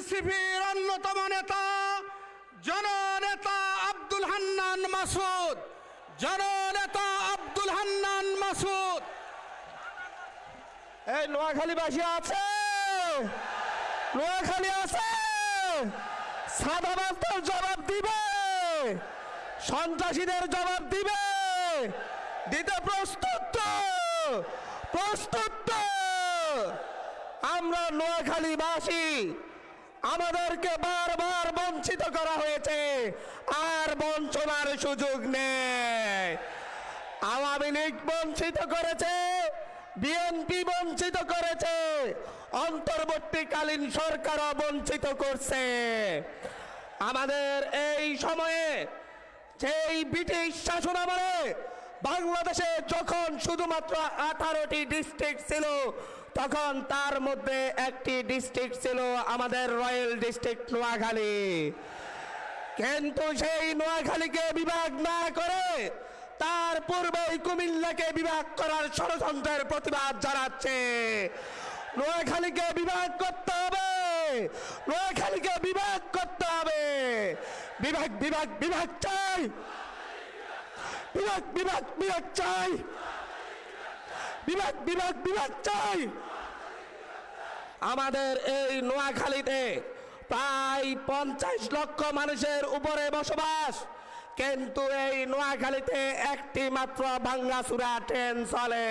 এনসিপির অন্যতম নেতা, জননেতা আব্দুল হান্নান মাসুদ জননেতা আব্দুল হান্নান মাসুদ এই নোয়াখালীবাসী আছে? নোয়াখালী আছে? সাদা মাস্টার জবাব দিবে। সন্ত্রাসীদের জবাব দিবে। দিতে প্রস্তুত? প্রস্তুত? আমরা নোয়াখালীবাসী আমাদেরকে বারবার বঞ্চিত করা হয়েছে, আর বঞ্চনার সুযোগ নেই। আওয়ামী লীগ বঞ্চিত করেছে, বিএনপি বঞ্চিত করেছে, অন্তর্বর্তীকালীন সরকারও বঞ্চিত করছে। আমাদের এই সময়ে সেই ব্রিটিশ শাসন আমলে বাংলাদেশে যখন শুধুমাত্র আঠারোটি ডিস্ট্রিক্ট ছিল তখন তার মধ্যে একটি ডিস্ট্রিক্ট ছিল আমাদের রয়্যাল ডিস্ট্রিক্ট নোয়াখালী। কিন্তু সেই নোয়াখালীকে বিভাগ না করে তার পূর্বেই কুমিল্লাকে বিভাগ করার ষড়যন্ত্রের প্রতিবাদ জানাচ্ছে। নোয়াখালীকে বিভাগ করতে হবে। নোয়াখালীকে বিভাগ করতে হবে। বিভাগ বিভাগ বিভাগ চাই। বিভাগ বিভাগ বিভাগ চাই। বিভাগ বিভাগ বিভাগ চাই। আমাদের এই নোয়াখালীতে প্রায় পঞ্চাশ লক্ষ মানুষের উপরে বসবাস। কিন্তু এই নোয়াখালীতে একটি মাত্র ভাঙ্গাসুরা ট্রেন চলে।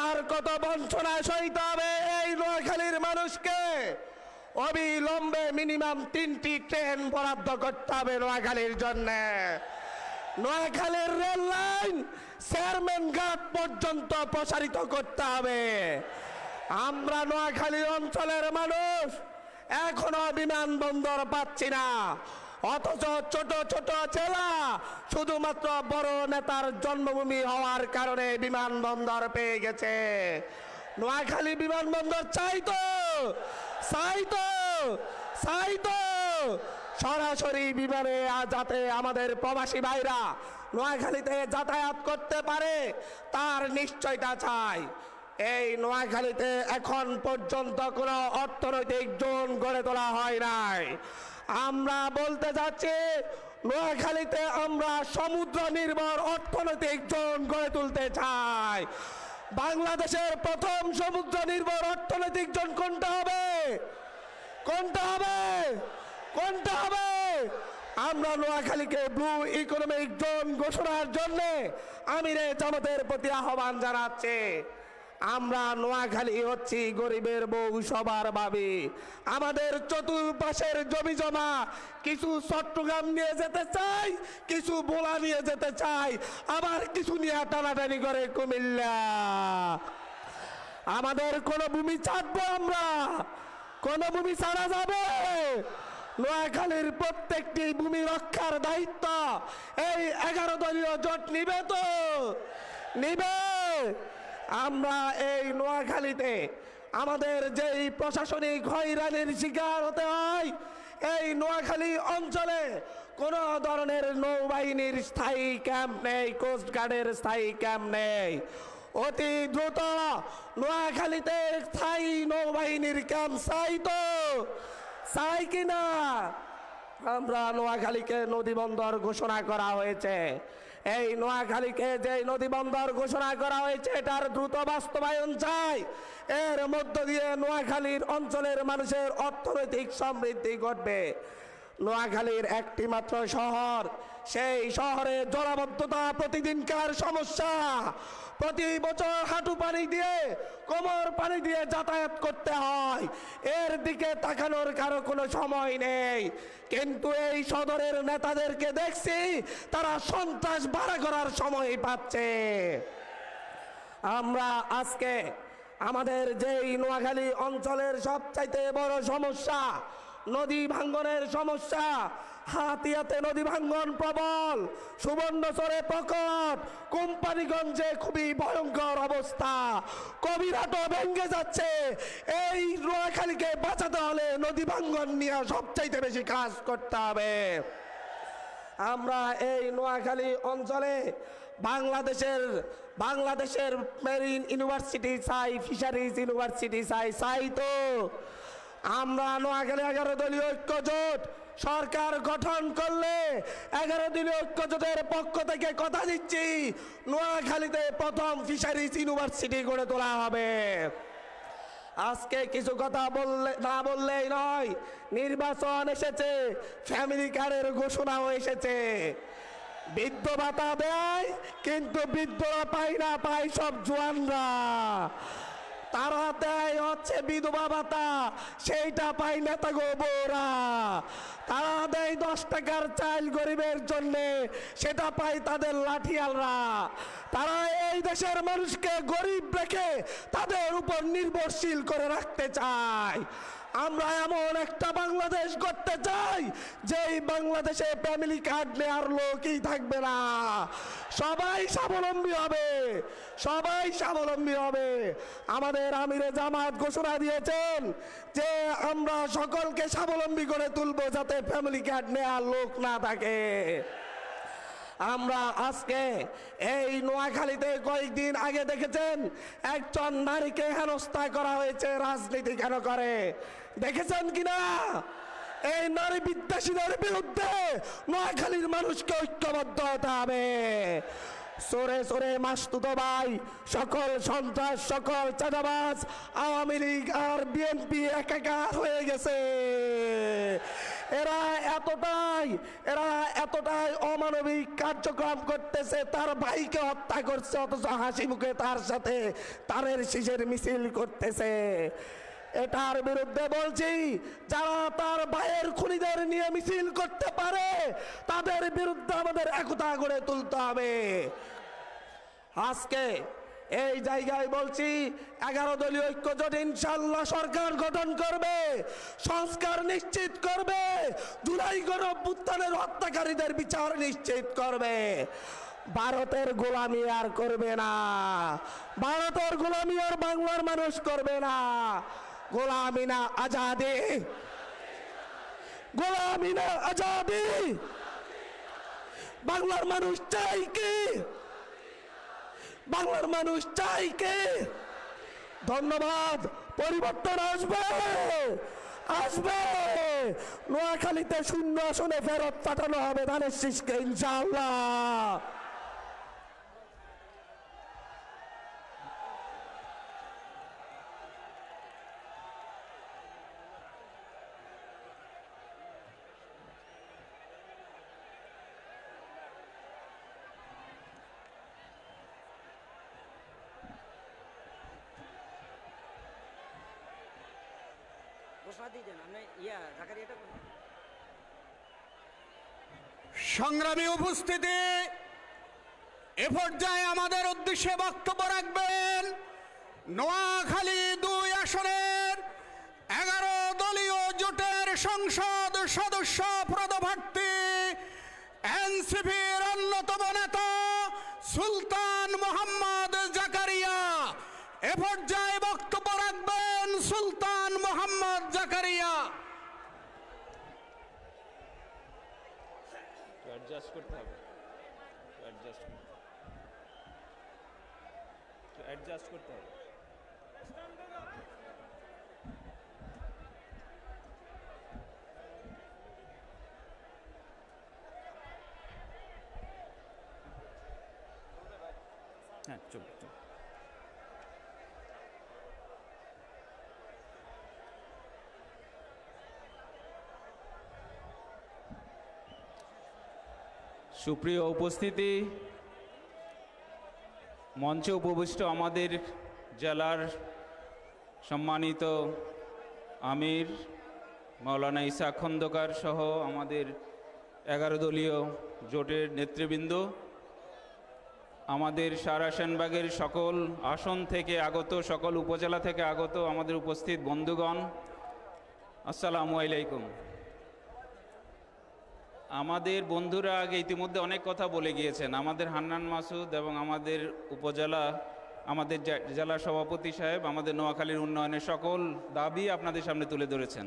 আর কত বঞ্চনা সইতে হবে এই নোয়াখালীর মানুষকে? অবিলম্বে মিনিমাম তিনটি ট্রেন বরাদ্দ করতে হবে নোয়াখালীর জন্যে। নোয়াখালীর রেল লাইন চেয়ারম্যান ঘাট পর্যন্ত প্রসারিত করতে হবে। আমরা নোয়াখালী অঞ্চলের মানুষ, এখনও বিমানবন্দর পাচ্ছি না। অথচ ছোট ছোট জেলা শুধুমাত্র বড় নেতার জন্মভূমি হওয়ার কারণে বিমানবন্দর পেয়ে গেছে। নোয়াখালী বিমানবন্দর চাই তো চাই তো চাই তো। সরাসরি বিমানে যাতে আমাদের প্রবাসী ভাইরা নোয়াখালীতে যাতায়াত করতে পারে, তার নিশ্চয়তা চাই। এই নোয়াখালীতে এখন পর্যন্ত কোনো অর্থনৈতিক জোন গড়ে তোলা হয় নাই। আমরা বলতে যাচ্ছি, নোয়াখালীতে আমরা সমুদ্র নির্ভর অর্থনৈতিক জোন গড়ে তুলতে চাই। বাংলাদেশের প্রথম সমুদ্র নির্ভর অর্থনৈতিক জোন কোনটা হবে? কোনটা হবে? কোনটা হবে? আমরা নোয়াখালীকে ব্লু ইকোনমিক জোন ঘোষণার জন্য আমিরে জামাতের প্রতি আহ্বান জানাচ্ছে। আমরা নোয়াখালী হচ্ছি গরিবের বউ সবার ভাবি। আমাদের চতুর্পাশের জমি জমা, কিছু চট্টগ্রাম নিয়ে যেতে চাই, কিছু বোলা নিয়ে যেতে চাই, আবার কিছু নিয়ে টানাটানি করে কুমিল্লা। আমাদের কোনো ভূমি ছাড়বো আমরা, কোন ভূমি ছাড়া যাবে। নোয়াখালীর প্রত্যেকটি ভূমি রক্ষার দায়িত্ব। এই এগারো দলীয় জোট নিবে তো? নিবে। আমরা এই নোয়াখালীতে আমাদের যেই প্রশাসনিক হয়রানির শিকার হতে হয়, এই নোয়াখালী অঞ্চলে কোনো ধরনের নৌবাহিনীর স্থায়ী ক্যাম্প নেই কোস্টগার্ডের স্থায়ী ক্যাম্প নেই। অতি দ্রুত নোয়াখালীতে স্থায়ী নৌবাহিনীর ক্যাম্প চাই তো। চাই কিনা? আমরা নোয়াখালীকে নদী বন্দর ঘোষণা করা হয়েছে। এই নোয়াখালীকে যে নদী বন্দর ঘোষণা করা হয়েছে, এটার দ্রুত বাস্তবায়ন চাই। এর মধ্য দিয়ে নোয়াখালীর অঞ্চলের মানুষের অর্থনৈতিক সমৃদ্ধি ঘটবে। নোয়াখালীর একটি মাত্র শহর, সেই শহরে জলাবদ্ধতা প্রতিদিনকার সমস্যা। প্রতি বছর হাঁটু পানি দিয়ে, কোমর পানি দিয়ে যাতায়াত করতে হয়। এর দিকে তাকানোর কারও কোনো সময় নেই। কিন্তু এই সদরের নেতাদেরকে দেখছি, তারা সন্ত্রাস ভাড়া করার সময় পাচ্ছে। আমরা আজকে আমাদের যেই নোয়াখালী অঞ্চলের সবচাইতে বড় সমস্যা নদী ভাঙ্গনের সমস্যা। হাতিয়াতে নদী ভাঙ্গন প্রবল। সুবর্ণচরে প্রকট। কোম্পানিগঞ্জে খুবই ভয়ঙ্কর অবস্থা। কবিরাটও ভেঙ্গে যাচ্ছে। এই নোয়াখালীকে বাঁচাতে হলে নদী ভাঙ্গন নিয়ে সবচাইতে বেশি কাজ করতে হবে। আমরা এই নোয়াখালী অঞ্চলে বাংলাদেশের বাংলাদেশের মেরিন ইউনিভার্সিটি চাই ফিশারিজ ইউনিভার্সিটি চাই চাই তো আমরা নোয়াখালী এগারো দলীয় ঐক্য জোট সরকার গঠন করলে এগারো দলীয় ঐক্য জোটের পক্ষ থেকে কথা দিচ্ছি। নোয়াখালীতে প্রথম ফিশারিজ ইউনিভার্সিটি গড়ে তোলা হবে। আজকে কিছু কথা বললে, না বললেই নয়, নির্বাচন এসেছে, ফ্যামিলি কার্ডের ঘোষণাও এসেছে। বৃদ্ধ ভাতা দেয়, কিন্তু বৃদ্ধরা পায় না, পায় সব জোয়ানরা। তারা দেয় হচ্ছে বিধবা ভাতা, সেইটা পাই না তা তারা দেয় দশ টাকার চাইল গরিবের জন্যে, সেটা পায় তাদের লাঠিয়ালরা। তারা এই দেশের মানুষকে গরিব রেখে তাদের উপর নির্ভরশীল করে রাখতে চায়। আমরা এমন একটা বাংলাদেশ করতে চাই, যেই বাংলাদেশে ফ্যামিলি কার্ড নেওয়ার লোকই থাকবে না। সবাই স্বাবলম্বী হবে, সবাই স্বাবলম্বী হবে। আমাদের আমিরে জামাত ঘোষণা দিয়েছেন যে আমরা সকলকে স্বাবলম্বী করে তুলবো যাতে ফ্যামিলি কার্ড নেওয়ার লোক না থাকে। আমরা আজকে এই নোয়াখালীতে কয়েকদিন আগে দেখেছেন, একজন নারীকে হেনস্থা করা হয়েছে, রাজনীতি কেন করে? দেখেছেন কিনা? এই নারী বিদ্বেষীদের বিরুদ্ধে নোয়াখালীর মানুষকে ঐক্যবদ্ধ হতে হবে। সরে সরে মাস্তুতো ভাই, সকল সন্ত্রাস, সকল চাঁদাবাজ, আওয়ামী লীগ আর বিএনপি একাকার হয়ে গেছে। এরা এতটাই এরা এতটাই অমানবিক কার্যক্রম করতেছে, তার ভাইকে হত্যা করছে, অথচ হাসি মুখে তার সাথে তারের শীষের মিছিল করতেছে। এটার বিরুদ্ধে বলছি, যারা তার ভাইয়ের খুনিদের নিয়ে মিছিল করতে পারে, তাদের বিরুদ্ধে আমাদের একতা গড়ে তুলতে হবে। আজকে এই জায়গায় বলছি, এগারো দলীয় ঐক্য জোট ইনশাল্লাহ সরকার গঠন করবে, সংস্কার নিশ্চিত করবে, জুলাই গণঅভ্যুত্থানের হত্যাকারীদের বিচার নিশ্চিত করবে। ভারতের গোলামি আর করবে না। ভারতের গোলামি আর বাংলার মানুষ করবে না। গোলামি না আজাদি। গোলামি না আজাদি। বাংলার মানুষ চাই কি? বাংলার মানুষ চাই কে? ধন্যবাদ, পরিবর্তন আসবে। আসবে। নোয়াখালীতে শূন্য আসনে ফেরত পাঠানো হবে ধানের শীষকে, ইনশাআল্লাহ। সংগ্রামী উপস্থিতি, এ পর্যায়ে আমাদের উদ্দেশ্যে বক্তব্য রাখবেন নোয়াখালী দুই আসনের এগারো দলীয় জোটের সংসদ সদস্য পদপ্রার্থী এনসিপির অন্যতম নেতা সুলতান মোহাম্মদ জাকারিয়া এ পর্যায়ে বক্তব্য রাখবেন সুলতান মোহাম্মদ জাকারিয়া অ্যাডজাস্ট করতে হবে। অ্যাডজাস্ট অ্যাডজাস্ট করতে হবে। হ্যাঁ চুপ চুপ সুপ্রিয় উপস্থিতি, মঞ্চে উপবিষ্ট আমাদের জেলার সম্মানিত আমির মাওলানা ইসা খন্দকার সহ আমাদের এগারো দলীয় জোটের নেতৃবৃন্দ, আমাদের সারা সেনবাগের সকল আসন থেকে আগত, সকল উপজেলা থেকে আগত আমাদের উপস্থিত বন্ধুগণ, আসসালামু আলাইকুম। আমাদের বন্ধুরা আগে ইতিমধ্যে অনেক কথা বলে গিয়েছেন। আমাদের হান্নান মাসুদ এবং আমাদের উপজেলা, আমাদের জেলা সভাপতি সাহেব, আমাদের নোয়াখালীর উন্নয়নের সকল দাবি আপনাদের সামনে তুলে ধরেছেন।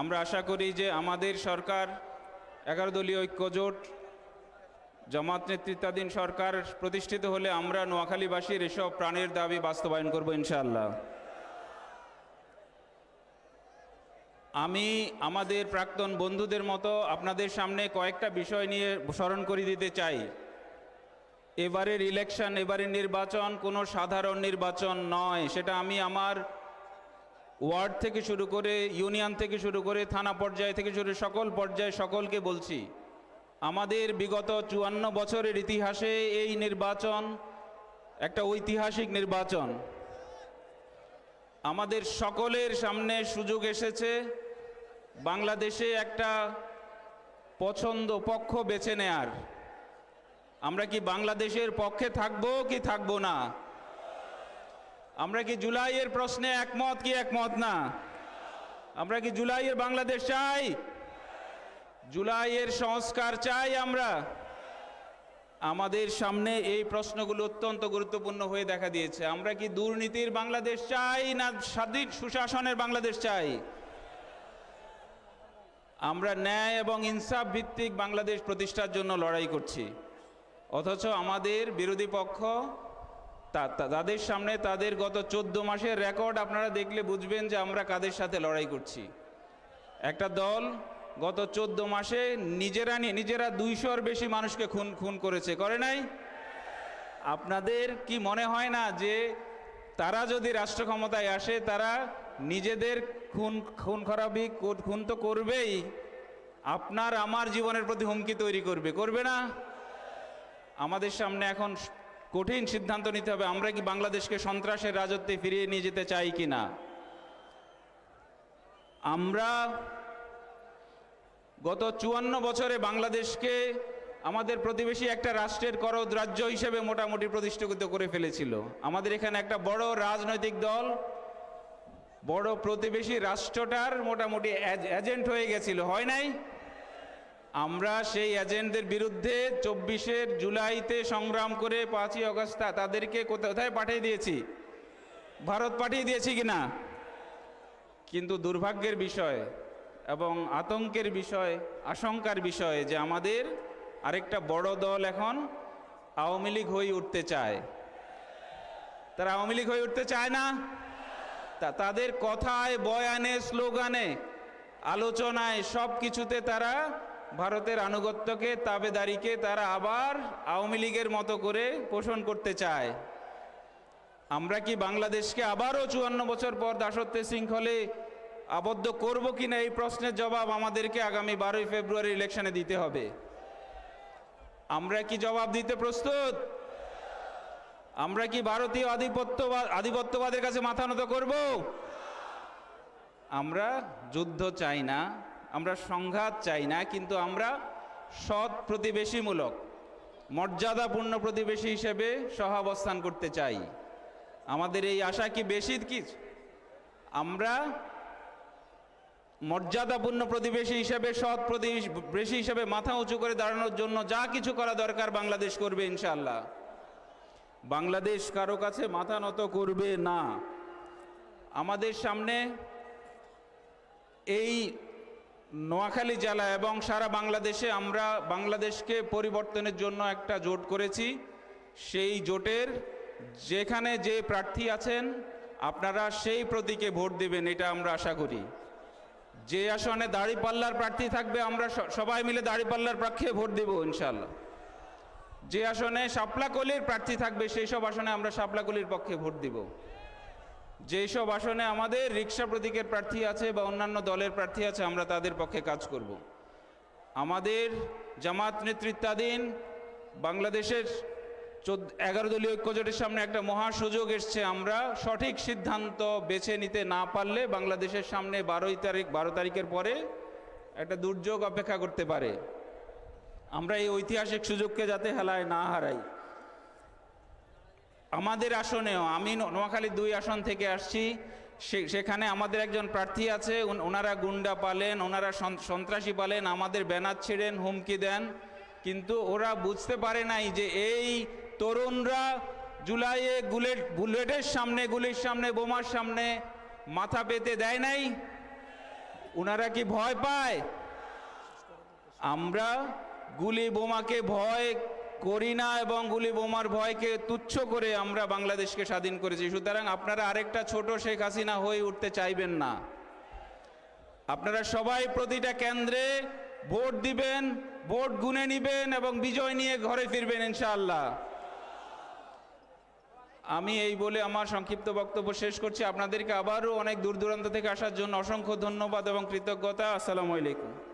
আমরা আশা করি যে আমাদের সরকার, এগারো দলীয় ঐক্যজোট, জামাত নেতৃত্বাধীন সরকার প্রতিষ্ঠিত হলে আমরা নোয়াখালীবাসীর এসব প্রাণের দাবি বাস্তবায়ন করব ইনশাআল্লাহ। আমি আমাদের প্রাক্তন বন্ধুদের মতো আপনাদের সামনে কয়েকটা বিষয় নিয়ে স্মরণ করে দিতে চাই। এবারের ইলেকশন এবারের নির্বাচন কোনো সাধারণ নির্বাচন নয়। সেটা আমি আমার ওয়ার্ড থেকে শুরু করে ইউনিয়ন থেকে শুরু করে থানা পর্যায় থেকে শুরু সকল পর্যায়ে সকলকে বলছি, আমাদের বিগত চুয়ান্ন বছরের ইতিহাসে এই নির্বাচন একটা ঐতিহাসিক নির্বাচন। আমাদের সকলের সামনে সুযোগ এসেছে। বাংলাদেশে একটা পছন্দ পক্ষ বেছে নেয়ার। আমরা কি বাংলাদেশের পক্ষে থাকব কি থাকব না? আমরা কি জুলাইয়ের প্রশ্নে একমত কি একমত না? আমরা কি জুলাইয়ের বাংলাদেশ চাই? জুলাইয়ের সংস্কার চাই আমরা। আমাদের সামনে এই প্রশ্নগুলো অত্যন্ত গুরুত্বপূর্ণ হয়ে দেখা দিয়েছে। আমরা কি দুর্নীতির বাংলাদেশ চাই না স্বাধীন সুশাসনের বাংলাদেশ চাই? আমরা ন্যায় এবং ইনসাফ ভিত্তিক বাংলাদেশ প্রতিষ্ঠার জন্য লড়াই করছি। অথচ আমাদের বিরোধী পক্ষ তাদের সামনে তাদের গত চোদ্দ মাসের রেকর্ড আপনারা দেখলে বুঝবেন যে আমরা কাদের সাথে লড়াই করছি। একটা দল গত চোদ্দ মাসে নিজেরা নি- নিজেরা দুইশোর বেশি মানুষকে খুন খুন করেছে, করে নাই? আপনাদের কি মনে হয় না যে তারা যদি রাষ্ট্র ক্ষমতায় আসে, তারা নিজেদের খুন খুন কর- খুন তো করবেই। আপনার আমার জীবনের প্রতি হুমকি তৈরি করবে। করবে না? আমাদের সামনে এখন কঠিন সিদ্ধান্ত নিতে হবে, আমরা কি বাংলাদেশকে সন্ত্রাসের রাজত্বে ফিরিয়ে নিয়ে যেতে চাই কি না আমরা গত চুয়ান্ন বছরে বাংলাদেশকে আমাদের প্রতিবেশী একটা রাষ্ট্রের করদ রাজ্য হিসেবে মোটামুটি প্রতিষ্ঠিত করে ফেলেছিল। আমাদের এখানে একটা বড় রাজনৈতিক দল বড় প্রতিবেশী রাষ্ট্রটার মোটামুটি এজেন্ট হয়ে গেছিল, হয় নাই? আমরা সেই এজেন্টদের বিরুদ্ধে চব্বিশের জুলাইতে সংগ্রাম করে পাঁচই অগস্তা তাদেরকে কোথায় পাঠিয়ে দিয়েছি? ভারত পাঠিয়ে দিয়েছি কিনা কিন্তু দুর্ভাগ্যের বিষয় এবং আতঙ্কের বিষয়, আশঙ্কার বিষয় যে আমাদের আরেকটা বড় দল এখন আওয়ামী লীগ হয়ে উঠতে চায়। তারা আওয়ামী লীগ হয়ে উঠতে চায় না? তা তাদের কথায়, বয়ানে, স্লোগানে, আলোচনায় সব কিছুতে তারা ভারতের আনুগত্যকে, তাবেদারিকে তারা আবার আওয়ামী লীগের মতো করে পোষণ করতে চায়। আমরা কি বাংলাদেশকে আবারও চুয়ান্ন বছর পর দাসত্বের শৃঙ্খলে আবদ্ধ করব কিনা এই প্রশ্নের জবাব আমাদেরকে আগামী বারোই ফেব্রুয়ারি ইলেকশনে দিতে হবে। আমরা কি জবাব দিতে প্রস্তুত? আমরা কি ভারতীয় আধিপত্যবাদ আধিপত্যবাদের কাছে মাথা নত করব? আমরা যুদ্ধ চাই না, আমরা সংঘাত চাই না, কিন্তু আমরা সৎ প্রতিবেশীমূলক, মর্যাদাপূর্ণ প্রতিবেশী হিসেবে সহাবস্থান করতে চাই। আমাদের এই আশা কি বেশি কি? আমরা মর্যাদাপূর্ণ প্রতিবেশী হিসেবে, সৎ প্রতিবেশী হিসেবে মাথা উঁচু করে দাঁড়ানোর জন্য যা কিছু করা দরকার বাংলাদেশ করবে ইনশাল্লাহ বাংলাদেশ কারও কাছে মাথা নত করবে না। আমাদের সামনে এই নোয়াখালী জেলা এবং সারা বাংলাদেশে আমরা বাংলাদেশকে পরিবর্তনের জন্য একটা জোট করেছি। সেই জোটের যেখানে যে প্রার্থী আছেন, আপনারা সেই প্রতীকে ভোট দেবেন, এটা আমরা আশা করি। যে আসনে দাড়িপাল্লার প্রার্থী থাকবে, আমরা সবাই মিলে দাড়িপাল্লার পক্ষে ভোট দেব ইনশাল্লাহ যে আসনে শাপলাকলির প্রার্থী থাকবে, সেই সব আসনে আমরা শাপলাকলির পক্ষে ভোট দিব। যেই সব আসনে আমাদের রিক্সা প্রতীকের প্রার্থী আছে বা অন্যান্য দলের প্রার্থী আছে, আমরা তাদের পক্ষে কাজ করব। আমাদের জামাত নেতৃত্বাধীন বাংলাদেশের চোদ্দ, এগারো দলীয় ঐক্যজোটের সামনে একটা মহা সুযোগ এসছে। আমরা সঠিক সিদ্ধান্ত বেছে নিতে না পারলে বাংলাদেশের সামনে বারোই তারিখ, বারো তারিখের পরে একটা দুর্যোগ অপেক্ষা করতে পারে। আমরা এই ঐতিহাসিক সুযোগকে যাতে হেলায় না হারাই। আমাদের আসনেও, আমি ন- নোয়াখালীর দুই আসন থেকে আসছি সেখানে আমাদের একজন প্রার্থী আছে ওনারা গুন্ডা পালেন, ওনারা সন্ত্রাসী পালেন, আমাদের ব্যানার ছেড়েন, হুমকি দেন। কিন্তু ওরা বুঝতে পারে নাই যে এই তরুণরা জুলাইয়ে বুলেট বুলেটের সামনে, গুলির সামনে, বোমার সামনে মাথা পেতে দেয় নাই। ওনারা কি ভয় পায়? আমরা গুলি বোমাকে ভয় করি না এবং গুলি বোমার ভয়কে তুচ্ছ করে আমরা বাংলাদেশকে স্বাধীন করেছি। সুতরাং আপনারা আরেকটা ছোট শেখ হাসিনা হয়ে উঠতে চাইবেন না। আপনারা সবাই প্রতিটা কেন্দ্রে ভোট দিবেন, ভোট গুনে নিবেন এবং বিজয় নিয়ে ঘরে ফিরবেন ইনশাআল্লাহ। আমি এই বলে আমার সংক্ষিপ্ত বক্তব্য শেষ করছি। আপনাদেরকে আবারও অনেক দূর দূরান্ত থেকে আসার জন্য অসংখ্য ধন্যবাদ এবং কৃতজ্ঞতা। আসসালামু আলাইকুম।